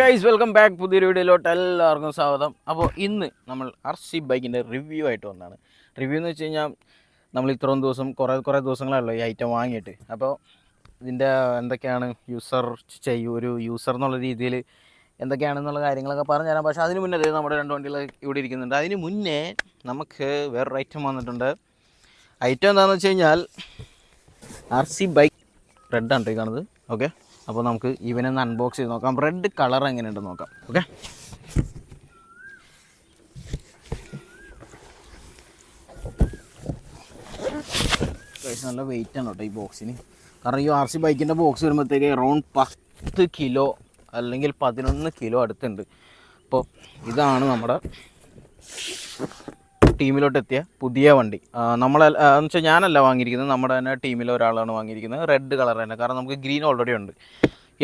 Guys welcome back പുതിയ വീഡിയോയിലോട്ട് എല്ലാവർക്കും സ്വാഗതം. അപ്പോൾ ഇന്ന് നമ്മൾ ആർ സി ബൈക്കിന്റെ റിവ്യൂ ആയിട്ട് വന്നതാണ് റിവ്യൂ എന്ന് വെച്ച് കഴിഞ്ഞാൽ നമ്മൾ ഇത്രയും ദിവസം കുറേ കുറേ ദിവസങ്ങളാണല്ലോ ഈ ഐറ്റം വാങ്ങിയിട്ട്. അപ്പോൾ ഇതിന്റെ എന്തൊക്കെയാണ് യൂസർ ചെയ്യും ഒരു യൂസർ എന്നുള്ള രീതിയിൽ എന്തൊക്കെയാണെന്നുള്ള കാര്യങ്ങളൊക്കെ പറഞ്ഞു തരാം. പക്ഷേ അതിന് മുന്നേ നമ്മുടെ രണ്ട് വണ്ടികൾ ഇവിടെ ഇരിക്കുന്നുണ്ട്. അതിന് മുന്നേ നമുക്ക് വേറൊരു ഐറ്റം വന്നിട്ടുണ്ട്. ഐറ്റം എന്താണെന്ന് വെച്ച് കഴിഞ്ഞാൽ ആർ സി ബൈക്ക് റെഡാണ് ഈ കാണുന്നത് ഓക്കെ അപ്പോൾ നമുക്ക് ഇവനെ ഒന്ന് അൺബോക്സ് ചെയ്ത് നോക്കാം. റെഡ് കളർ എങ്ങനെയുണ്ടെന്ന് നോക്കാം. ഓക്കെ നല്ല വെയിറ്റ് ആണ് കേട്ടോ ഈ ബോക്സിന് കാരണം ഈ ആർ സി ബൈക്കിന്റെ ബോക്സ് വരുമ്പോഴത്തേക്ക് അറൗണ്ട് പത്ത് കിലോ അല്ലെങ്കിൽ പതിനൊന്ന് കിലോ അടുത്തുണ്ട്. അപ്പോൾ ഇതാണ് നമ്മുടെ ടീമിലോട്ട് എത്തിയ പുതിയ വണ്ടി. നമ്മൾ എന്ന് വെച്ചാൽ ഞാനല്ല വാങ്ങിയിരിക്കുന്നത്. നമ്മുടെ തന്നെ ടീമിലെ ഒരാളാണ് വാങ്ങിയിരിക്കുന്നത്. റെഡ് കളർ തന്നെ. കാരണം നമുക്ക് ഗ്രീൻ ഓൾറെഡി ഉണ്ട്.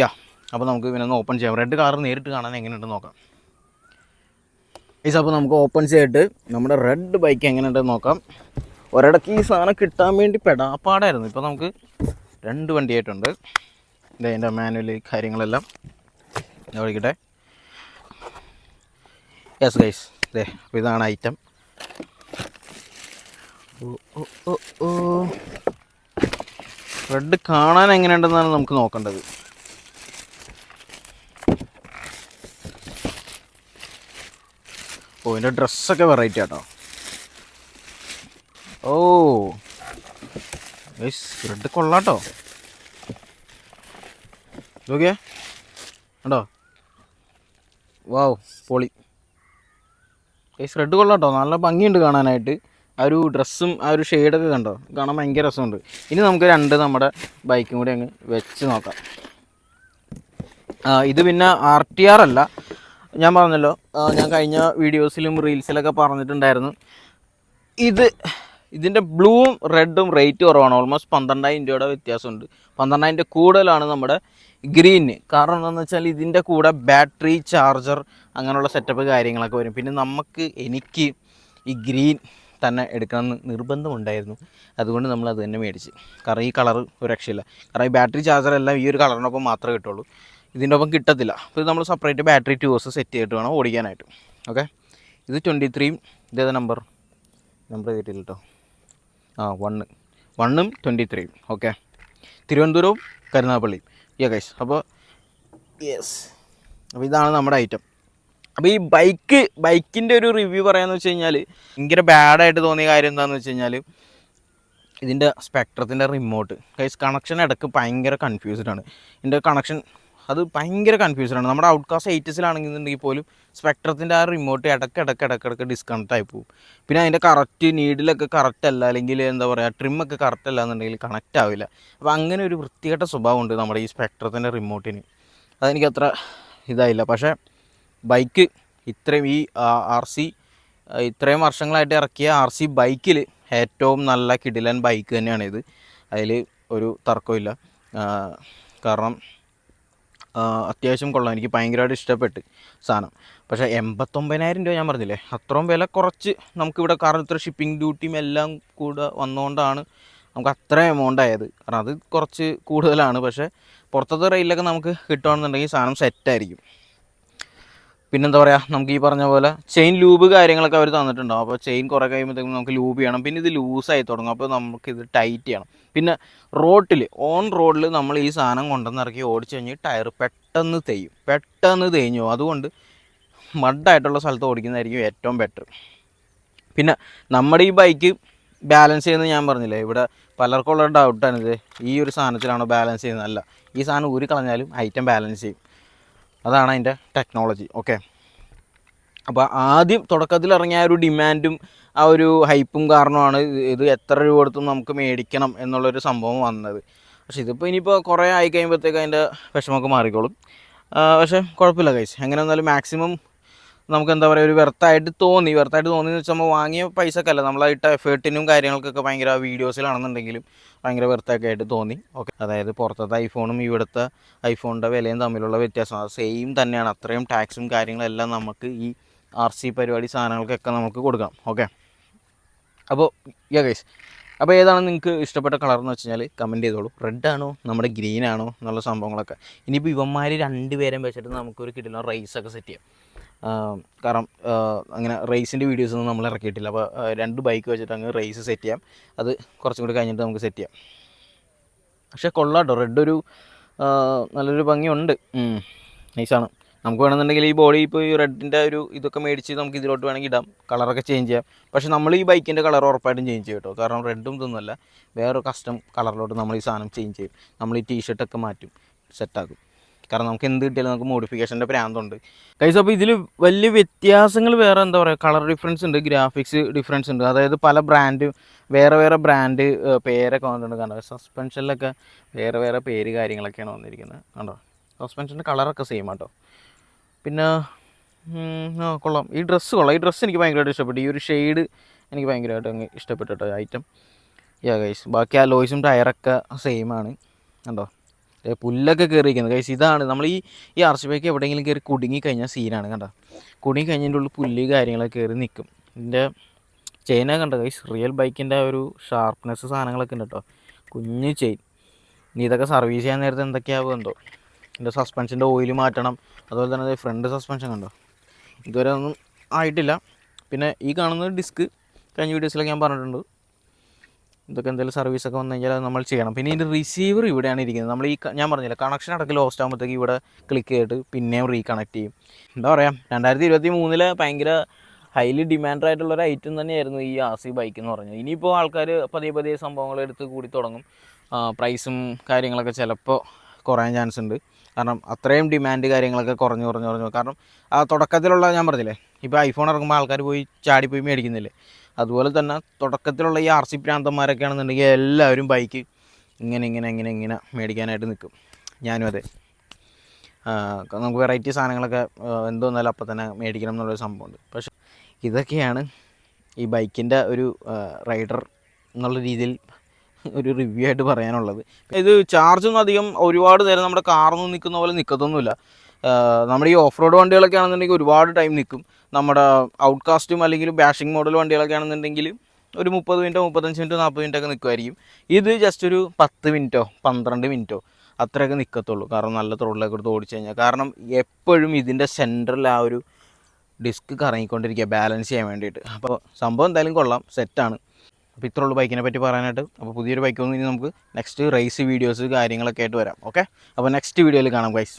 യാ അപ്പോൾ നമുക്ക് പിന്നെ ഒന്ന് ഓപ്പൺ ചെയ്യാം. റെഡ് കളർ നേരിട്ട് കാണാൻ എങ്ങനെയുണ്ടെന്ന് നോക്കാം. ഈസ് അപ്പോൾ നമുക്ക് ഓപ്പൺ ചെയ്തിട്ട് നമ്മുടെ റെഡ് ബൈക്ക് എങ്ങനെയുണ്ടെന്ന് നോക്കാം. ഒരിടയ്ക്ക് ഈ സാധനം കിട്ടാൻ വേണ്ടി പെടാപ്പാടായിരുന്നു. ഇപ്പോൾ നമുക്ക് രണ്ട് വണ്ടിയായിട്ടുണ്ട്. ഇതേ എന്റെ മാനുവൽ കാര്യങ്ങളെല്ലാം. ഞാൻ വിളിക്കട്ടെ യെസ് ഗൈസ് ഇതേ അപ്പോൾ ഇതാണ് ഐറ്റം ഓ റെഡ് കാണാൻ എങ്ങനെയുണ്ടെന്നാണ് നമുക്ക് നോക്കേണ്ടത്. ഓ എന്റെ ഡ്രസ്സൊക്കെ വെറൈറ്റി ആട്ടോ. ഓ. റെഡ് കൊള്ളാട്ടോ. നോക്കിയേ. ഉണ്ടോ വാവ് പൊളി. Guys red കൊള്ളാട്ടോ. നല്ല ഭംഗിയുണ്ട് കാണാനായിട്ട്. ആ ഒരു ഡ്രസ്സും ആ ഒരു ഷെയ്ഡൊക്കെ കണ്ടോ? കാണാൻ ഭയങ്കര രസമുണ്ട്. ഇനി നമുക്ക് രണ്ട് നമ്മുടെ ബൈക്കും കൂടി അങ്ങ് വെച്ച് നോക്കാം. ഇത് പിന്നെ ആർ ടി ആർ അല്ല. ഞാൻ പറഞ്ഞല്ലോ ഞാൻ കഴിഞ്ഞ വീഡിയോസിലും റീൽസിലൊക്കെ പറഞ്ഞിട്ടുണ്ടായിരുന്നു. ഇത് ഇതിന്റെ ബ്ലൂവും റെഡും റേറ്റ് കുറവാണ്. ഓൾമോസ്റ്റ് പന്ത്രണ്ടായിരം രൂപയുടെ വ്യത്യാസമുണ്ട്. പന്ത്രണ്ടായിരം രൂപ കൂടുതലാണ് നമ്മുടെ ഗ്രീന് കാരണം എന്താണെന്ന് വെച്ചാൽ ഇതിന്റെ കൂടെ ബാറ്ററി ചാർജർ അങ്ങനെയുള്ള സെറ്റപ്പ് കാര്യങ്ങളൊക്കെ വരും. പിന്നെ നമുക്ക് എനിക്ക് ഈ ഗ്രീൻ തന്നെ എടുക്കണമെന്ന് നിർബന്ധമുണ്ടായിരുന്നു. അതുകൊണ്ട് നമ്മൾ അത് തന്നെ മേടിച്ച്. കാരണം ഈ കളർ ഒരു രക്ഷയില്ല. കാരണം ഈ ബാറ്ററി ചാർജർ എല്ലാം ഈ ഒരു കളറിനൊപ്പം മാത്രമേ കിട്ടുള്ളൂ. ഇതിന്റെ ഒപ്പം കിട്ടത്തില്ല. അപ്പോൾ ഇത് നമ്മൾ സെപ്പറേറ്റ് ബാറ്ററി ട്യൂസ് സെറ്റ് ചെയ്തിട്ട് വേണം ഓടിക്കാനായിട്ട്. ഓക്കെ ഇത് ട്വന്റി ത്രീയും ഇതേത് നമ്പർ നമ്പർ കിട്ടിയില്ല കേട്ടോ ആ വണ്ണ് വണ്ണും ട്വന്റി ത്രീയും ഓക്കെ തിരുവനന്തപുരവും കരുനാഗപ്പള്ളിയും. യാ ഗൈസ് അപ്പോൾ യെസ് അപ്പോൾ ഇതാണ് നമ്മുടെ ഐറ്റം അപ്പോൾ ഈ ബൈക്ക് ബൈക്കിന്റെ ഒരു റിവ്യൂ പറയാമെന്ന് വെച്ച് കഴിഞ്ഞാൽ ഭയങ്കര ബാഡായിട്ട് തോന്നിയ കാര്യം എന്താണെന്ന് വെച്ച് കഴിഞ്ഞാൽ ഇതിന്റെ സ്പെക്ട്രത്തിന്റെ റിമോട്ട് ഗൈസ് കണക്ഷൻ ഇടയ്ക്ക് ഭയങ്കര കൺഫ്യൂസ്ഡ് ആണ്. ഇതിന്റെ കണക്ഷൻ അത് ഭയങ്കര കൺഫ്യൂഷനാണ് നമ്മുടെ ഔട്ട്കാസ്റ്റ് എയ്റ്റസിലാണെന്നുണ്ടെങ്കിൽ പോലും സ്പെക്ട്രത്തിന്റെ ആ റിമോട്ട് ഇടയ്ക്ക് ഇടയ്ക്ക് ഇടയ്ക്ക് ഇടയ്ക്ക് ഡിസ്കണക്ട് ആയി പോകും. പിന്നെ അതിന്റെ കറക്റ്റ് നീഡിലൊക്കെ കറക്റ്റ് അല്ല അല്ലെങ്കിൽ എന്താ പറയുക ട്രിമ്മൊക്കെ കറക്റ്റ് അല്ല എന്നുണ്ടെങ്കിൽ കണക്റ്റ് ആവില്ല. അപ്പോൾ അങ്ങനെ ഒരു വൃത്തികെട്ട സ്വഭാവമുണ്ട് നമ്മുടെ ഈ സ്പെക്ട്രത്തിന്റെ റിമോട്ടിന് അതെനിക്ക് അത്ര ഇതായില്ല. പക്ഷേ ബൈക്ക് ഇത്രയും ഈ ആർ സി ഇത്രയും വർഷങ്ങളായിട്ട് ഇറക്കിയ ആർ സി ബൈക്കിൽ ഏറ്റവും നല്ല കിടിലൻ ബൈക്ക് തന്നെയാണ് ഇത് അതിൽ ഒരു തർക്കമില്ല കാരണം അത്യാവശ്യം കൊള്ളാം. എനിക്ക് ഭയങ്കരമായിട്ട് ഇഷ്ടപ്പെട്ട് സാധനം. പക്ഷേ എൺപത്തൊമ്പതിനായിരം രൂപ ഞാൻ പറഞ്ഞില്ലേ? അത്രയും വില കുറച്ച് നമുക്കിവിടെ കാരണം ഇത്ര ഷിപ്പിംഗ് ഡ്യൂട്ടിയും എല്ലാം കൂടെ വന്നുകൊണ്ടാണ് നമുക്ക് അത്ര എമൗണ്ട് ആയത്. കാരണം അത് കുറച്ച് കൂടുതലാണ്. പക്ഷേ പുറത്തത്തെ റെയിലൊക്കെ നമുക്ക് കിട്ടുകയാണെന്നുണ്ടെങ്കിൽ സാധനം സെറ്റായിരിക്കും പിന്നെന്താ പറയുക നമുക്ക് ഈ പറഞ്ഞ പോലെ ചെയിൻ ലൂബ് കാര്യങ്ങളൊക്കെ അവർ തന്നിട്ടുണ്ടാവും അപ്പോൾ ചെയിൻ കുറേ കഴിയുമ്പോഴത്തേക്കും നമുക്ക് ലൂബ് ചെയ്യണം. പിന്നെ ഇത് ലൂസായി തുടങ്ങും. അപ്പോൾ നമുക്ക് ഇത് ടൈറ്റ് ചെയ്യണം. പിന്നെ റോട്ടിൽ ഓൺ റോഡിൽ നമ്മൾ ഈ സാധനം കൊണ്ടുവന്ന് ഇറക്കി ഓടിച്ചു കഴിഞ്ഞാൽ ടയർ പെട്ടെന്ന് തേയും. പെട്ടെന്ന് തേഞ്ഞു അതുകൊണ്ട് മഡായിട്ടുള്ള സ്ഥലത്ത് ഓടിക്കുന്നതായിരിക്കും ഏറ്റവും ബെറ്റർ പിന്നെ നമ്മുടെ ഈ ബൈക്ക് ബാലൻസ് ചെയ്യുന്നത് ഞാൻ പറഞ്ഞില്ലേ ഇവിടെ പലർക്കുള്ള ഡൗട്ടാണിത് ഡൗട്ടാണ് ഈ ഒരു സാധനത്തിലാണോ ബാലൻസ് ചെയ്യുന്നത്? അല്ല. ഈ സാധനം ഊരി കളഞ്ഞാലും ഐറ്റം ബാലൻസ് ചെയ്യും. അതാണ് അതിന്റെ ടെക്നോളജി ഓക്കെ അപ്പോൾ ആദ്യം തുടക്കത്തിൽ ഇറങ്ങിയ ഒരു ഡിമാൻഡും ആ ഒരു ഹൈപ്പും കാരണമാണ് ഇത് എത്ര രൂപ കൊടുത്തും നമുക്ക് മേടിക്കണം എന്നുള്ളൊരു സംഭവം വന്നത്. പക്ഷേ ഇതിപ്പോൾ ഇനിയിപ്പോൾ കുറേ ആയി കഴിയുമ്പോഴത്തേക്ക് അതിന്റെ വിഷമമൊക്കെ മാറിക്കോളും. പക്ഷേ കുഴപ്പമില്ല കൈസ് എങ്ങനെ വന്നാലും മാക്സിമം നമുക്ക് എന്താ പറയുക ഒരു വെർത്തായിട്ട് തോന്നി. വെർത്തായിട്ട് തോന്നി എന്ന് വെച്ചാൽ നമ്മൾ വാങ്ങിയ പൈസക്കല്ല ഇട്ട എഫേർട്ടിനും കാര്യങ്ങൾക്കൊക്കെ ഭയങ്കര വീഡിയോസിലാണെന്നുണ്ടെങ്കിലും ഭയങ്കര വെർത്തൊക്കെ ആയിട്ട് തോന്നി. ഓക്കെ അതായത് പുറത്തത്തെ ഐഫോണും ഇവിടുത്തെ ഐഫോണിന്റെ വിലയും തമ്മിലുള്ള വ്യത്യാസം. സെയിം തന്നെയാണ്. അത്രയും ടാക്സും കാര്യങ്ങളെല്ലാം നമുക്ക് ഈ ആർ സി പരിപാടി സാധനങ്ങൾക്കൊക്കെ നമുക്ക് കൊടുക്കാം ഓക്കെ അപ്പോൾ യാ അപ്പോൾ ഏതാണ് നിങ്ങൾക്ക് ഇഷ്ടപ്പെട്ട കളർ എന്ന് വെച്ച് കഴിഞ്ഞാൽ കമന്റ് ചെയ്തോളൂ. റെഡ് ആണോ? നമ്മുടെ ഗ്രീൻ ആണോ? എന്നുള്ള സംഭവങ്ങളൊക്കെ. ഇനിയിപ്പോൾ ഇവന്മാർ രണ്ടുപേരും വെച്ചിട്ട് നമുക്കൊരു കിട്ടുന്ന റൈസൊക്കെ സെറ്റ് ചെയ്യാം. കാരണം അങ്ങനെ റേസിന്റെ വീഡിയോസ് ഒന്നും നമ്മൾ ഇറക്കിയിട്ടില്ല. അപ്പോൾ രണ്ട് ബൈക്ക് വെച്ചിട്ട് അങ്ങ് റേസ് സെറ്റ് ചെയ്യാം. അത് കുറച്ചും കൂടി കഴിഞ്ഞിട്ട് നമുക്ക് സെറ്റ് ചെയ്യാം. പക്ഷേ കൊള്ളാട്ടോ. റെഡ് ഒരു നല്ലൊരു ഭംഗിയുണ്ട്. നൈസാണ് നമുക്ക് വേണമെന്നുണ്ടെങ്കിൽ ഈ ബോഡി ഇപ്പോൾ ഈ റെഡിന്റെ ഒരു ഇതൊക്കെ മേടിച്ച് നമുക്ക് ഇതിലോട്ട് വേണമെങ്കിൽ ഇടാം. കളറൊക്കെ ചേഞ്ച് ചെയ്യാം. പക്ഷേ നമ്മൾ ഈ ബൈക്കിന്റെ കളർ ഉറപ്പായിട്ടും ചേഞ്ച് ചെയ്യും കേട്ടോ. കാരണം റെഡും ഇതൊന്നുമല്ല. വേറൊരു കസ്റ്റം കളറിലോട്ട് നമ്മൾ ഈ സാധനം ചേഞ്ച് ചെയ്യും. നമ്മൾ ഈ ടീഷർട്ടൊക്കെ മാറ്റും. സെറ്റാക്കും കാരണം നമുക്ക് എന്ത് കിട്ടിയാലും നമുക്ക് മോഡിഫിക്കേഷന്റെ പ്രാന്തുണ്ട്. കൈസ് അപ്പോൾ ഇതിൽ വലിയ വ്യത്യാസങ്ങൾ വേറെ എന്താ പറയുക കളർ ഡിഫറൻസ് ഉണ്ട് ഗ്രാഫിക്സ് ഡിഫറൻസ് ഉണ്ട്. അതായത് പല ബ്രാൻഡ് വേറെ വേറെ ബ്രാൻഡ് പേരൊക്കെ വന്നിട്ടുണ്ട്. കണ്ടോ? സസ്പെൻഷനിലൊക്കെ വേറെ വേറെ പേര് കാര്യങ്ങളൊക്കെയാണ് വന്നിരിക്കുന്നത്. കണ്ടോ? സസ്പെൻഷന്റെ കളറൊക്കെ സെയിം ആട്ടോ. പിന്നെ ആ കൊള്ളാം. ഈ ഡ്രസ്സ് കൊള്ളാം. ഈ ഡ്രസ്സ് എനിക്ക് ഭയങ്കരമായിട്ട് ഇഷ്ടപ്പെട്ടു. ഈ ഒരു ഷെയ്ഡ് എനിക്ക് ഭയങ്കരമായിട്ട് അങ്ങ് ഇഷ്ടപ്പെട്ടു ഐറ്റം യാ ഗൈസ് ബാക്കി ആ ലോയ്സും ടയറൊക്കെ സെയിം ആണ്. കണ്ടോ? പുല്ലൊക്കെ കയറിയിരിക്കുന്നത് കഴിച്ച് ഇതാണ് നമ്മൾ ഈ ഈ സി എവിടെയെങ്കിലും കയറി കുടുങ്ങി കഴിഞ്ഞാൽ സീനാണ് കണ്ടോ? കുടുങ്ങി കഴിഞ്ഞതിന്റെ ഉള്ളിൽ പുല്ല് കാര്യങ്ങളൊക്കെ കയറി നിൽക്കും ഇതിന്റെ ചെയിനൊക്കെ കണ്ടോ? കഴിച്ച് റിയൽ ബൈക്കിന്റെ ഒരു ഷാർപ്നെസ് സാധനങ്ങളൊക്കെ ഉണ്ട് കേട്ടോ. കുഞ്ഞ് ചെയിൻ ഇതൊക്കെ സർവീസ് ചെയ്യാൻ നേരത്തെ എന്തൊക്കെയാവും എന്തോ? ഇതിന്റെ സസ്പെൻഷന്റെ ഓയിൽ മാറ്റണം. അതുപോലെ തന്നെ ഫ്രണ്ട് സസ്പെൻഷൻ കണ്ടോ? ഇതുവരെ ഒന്നും ആയിട്ടില്ല. പിന്നെ ഈ കാണുന്ന ഡിസ്ക് കഴിഞ്ഞ വീഡിയോസിലൊക്കെ ഞാൻ പറഞ്ഞിട്ടുണ്ട്. ഇതൊക്കെ എന്തെങ്കിലും സർവീസൊക്കെ വന്നു കഴിഞ്ഞാൽ നമ്മൾ ചെയ്യണം. പിന്നെ ഇതിന്റെ റിസീവർ ഇവിടെയാണ് ഇരിക്കുന്നത്. നമ്മൾ ഈ ഞാൻ പറഞ്ഞില്ല കണക്ഷൻ അടക്കം ലോസ്റ്റ് ആകുമ്പോഴത്തേക്ക് ഇവിടെ ക്ലിക്ക് ചെയ്തിട്ട് പിന്നെയും റീകണക്ട് ചെയ്യും. എന്താ പറയുക രണ്ടായിരത്തി ഇരുപത്തി മൂന്നിൽ ഭയങ്കര ഹൈലി ഡിമാൻഡ് ആയിട്ടുള്ള ഒരു ഐറ്റം തന്നെയായിരുന്നു ഈ ആർ സി ബൈക്ക് എന്ന് പറഞ്ഞത്. ഇനിയിപ്പോൾ ആൾക്കാർ പതിയെ പതിയെ സംഭവങ്ങൾ എടുത്ത് കൂടി തുടങ്ങും. പ്രൈസും കാര്യങ്ങളൊക്കെ ചിലപ്പോൾ കുറയാൻ ചാൻസ് ഉണ്ട്. കാരണം അത്രയും ഡിമാൻഡ് കാര്യങ്ങളൊക്കെ കുറഞ്ഞു കുറഞ്ഞു കുറഞ്ഞു. കാരണം ആ തുടക്കത്തിലുള്ള ഞാൻ പറഞ്ഞില്ലേ ഇപ്പോൾ ഐഫോൺ ഇറങ്ങുമ്പോൾ ആൾക്കാർ പോയി ചാടിപ്പോയി മേടിക്കുന്നില്ലേ? അതുപോലെ തന്നെ തുടക്കത്തിലുള്ള ഈ ആർ സി പ്രാന്തന്മാരൊക്കെ ആണെന്നുണ്ടെങ്കിൽ എല്ലാവരും ബൈക്ക് ഇങ്ങനെ ഇങ്ങനെ ഇങ്ങനെ ഇങ്ങനെ മേടിക്കാനായിട്ട് നിൽക്കും ഞാനും അതെ. നമുക്ക് വെറൈറ്റി സാധനങ്ങളൊക്കെ എന്തോ എന്നാലും അപ്പം തന്നെ മേടിക്കണം എന്നുള്ളൊരു സംഭവമുണ്ട്. പക്ഷേ ഇതൊക്കെയാണ് ഈ ബൈക്കിന്റെ ഒരു റൈഡർ എന്നുള്ള രീതിയിൽ ഒരു റിവ്യൂ ആയിട്ട് പറയാനുള്ളത്. ഇത് ചാർജൊന്നും അധികം ഒരുപാട് നേരം നമ്മുടെ കാറൊന്നും നിൽക്കുന്ന പോലെ നിൽക്കത്തൊന്നുമില്ല നമ്മുടെ ഈ ഓഫ് റോഡ് വണ്ടികളൊക്കെ ആണെന്നുണ്ടെങ്കിൽ ഒരുപാട് ടൈം നിൽക്കും നമ്മുടെ ഔട്ട്കാസ്റ്റും അല്ലെങ്കിൽ ബാഷിംഗ് മോഡൽ വണ്ടികളൊക്കെ ആണെന്നുണ്ടെങ്കിൽ ഒരു മുപ്പത് മിനിറ്റോ മുപ്പത്തഞ്ച് മിനിറ്റോ നാൽപ്പത് മിനിറ്റോ ഒക്കെ നിൽക്കുമായിരിക്കും ഇത് ജസ്റ്റ് ഒരു പത്ത് മിനിറ്റോ പന്ത്രണ്ട് മിനിറ്റോ അത്രയൊക്കെ നിൽക്കത്തുള്ളൂ കാരണം നല്ല ത്രോട്ടിലൊക്കെ എടുത്ത് ഓടിച്ചു കഴിഞ്ഞാൽ. കാരണം എപ്പോഴും ഇതിന്റെ സെന്ററിൽ ആ ഒരു ഡിസ്ക് കറങ്ങിക്കൊണ്ടിരിക്കുക ബാലൻസ് ചെയ്യാൻ വേണ്ടിയിട്ട്. അപ്പോൾ സംഭവം എന്തായാലും കൊള്ളാം. സെറ്റാണ് അപ്പോൾ ഇത്രയുള്ള ബൈക്കിനെ പറ്റി പറയാനായിട്ട്. അപ്പോൾ പുതിയൊരു ബൈക്ക് വന്നു ഇനി നമുക്ക് നെക്സ്റ്റ് റേസ് വീഡിയോസ് കാര്യങ്ങളൊക്കെ ആയിട്ട് വരാം. ഓക്കെ അപ്പോൾ നെക്സ്റ്റ് വീഡിയോയിൽ കാണാം ഗൈസ്